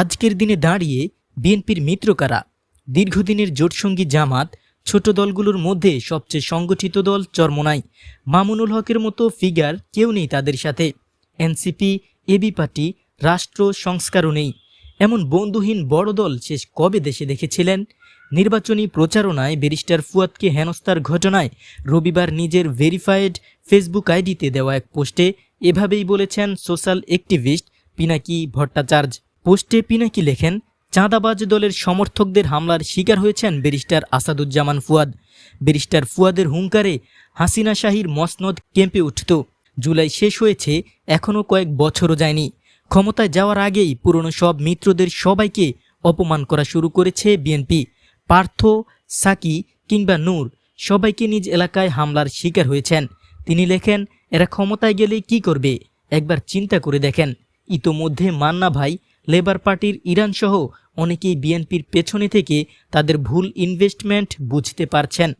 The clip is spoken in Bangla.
আজকের দিনে দাঁড়িয়ে বিএনপির মিত্রকারা দীর্ঘদিনের জোটসঙ্গী জামাত, ছোট দলগুলোর মধ্যে সবচেয়ে সংগঠিত দল চরমোনাই। মামুনুল হকের মতো ফিগার কেউ নেই তাদের সাথে। এনসিপি, এবি পার্টি, রাষ্ট্র সংস্কারও নেই। এমন বন্ধুহীন বড় দল শেষ কবে দেশে দেখেছিলেন? নির্বাচনী প্রচারণায় ব্যারিস্টার ফুয়াদকে হেনস্থার ঘটনায় রবিবার নিজের ভেরিফাইড ফেসবুক আইডিতে দেওয়া এক পোস্টে এভাবেই বলেছেন সোশ্যাল অ্যাক্টিভিস্ট পিনাকি ভট্টাচার্য। পোস্টে পিনাকি লেখেন, চাঁদাবাজ দলের সমর্থকদের হামলার শিকার হয়েছেন ব্যারিস্টার আসাদুজ্জামান ফুয়াদ। ব্যারিস্টার ফুয়াদের হুঙ্কারে হাসিনা শাহির মসনদ কেঁপে উঠত। জুলাই শেষ হয়েছে, এখনও কয়েক বছরও যায়নি। ক্ষমতায় যাওয়ার আগেই পুরনো সব মিত্রদের সবাইকে অপমান করা শুরু করেছে বিএনপি। পার্থ, সাকি কিংবা নূর সবাইকে নিজ এলাকায় হামলার শিকার হয়েছেন। তিনি লেখেন, এরা ক্ষমতায় গেলে কি করবে? একবার চিন্তা করে দেখেন। ইতোমধ্যে মান্না ভাই লেবার পার্টির ইরানসহ অনেকেই বিএনপির পেছনে থেকে তাদের ভুল ইনভেস্টমেন্ট বুঝতে পারছেন।